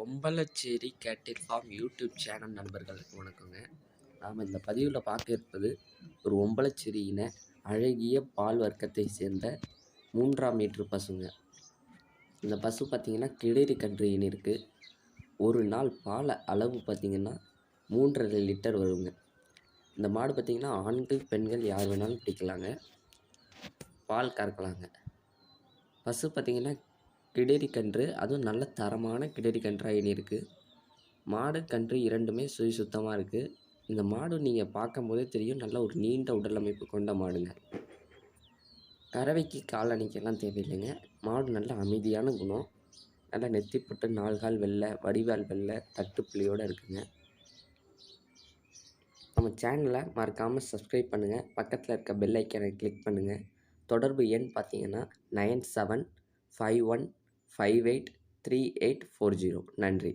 பொம்பலச்சேரி கேட்டில் form YouTube channel நண்பர்களுக்கு வணக்கங்க. நாம் இந்த பதிவில் பார்க்க இருப்பது ஒரு ஒம்பலச்சேரியின அழகிய பால் வர்க்கத்தை சேர்ந்த மூன்றாம் மீட்ரு பசுங்க. இந்த பசு பார்த்திங்கன்னா கிடேரி கன்று இருக்குது ஒரு நாள் பால் அளவு பார்த்திங்கன்னா மூன்றரை லிட்டர் வருங்க. இந்த மாடு பார்த்திங்கன்னா ஆண்கள் பெண்கள் யார் வேணாலும் பிடிக்கலாங்க. பால் கறக்கலாங்க. பசு பார்த்திங்கன்னா கிடரி கன்று அதுவும் நல்ல தரமான கிடரி கன்றாக இருக்குது மாடு கன்று இரண்டுமே சுய சுத்தமாக இருக்குது இந்த மாடு நீங்கள் பார்க்கும்போதே தெரியும் நல்ல ஒரு நீண்ட உடல் அமைப்பு கொண்ட மாடுங்க. கறவைக்கு கால் அணிக்கெல்லாம் தேவையில்லைங்க. மாடு நல்ல அமைதியான குணம். நல்லா நெத்திப்பட்டு நால்கால் கால் வெள்ளை வடிவால் வெள்ளை தட்டுப்புள்ளியோடு இருக்குங்க. நம்ம சேனலை மறக்காமல் சப்ஸ்கிரைப் பண்ணுங்கள் பக்கத்தில் இருக்க பெல் ஐக்கனை கிளிக் பண்ணுங்கள் தொடர்பு எண் பார்த்தீங்கன்னா nine seven five one five eight three eight four zero நன்றி.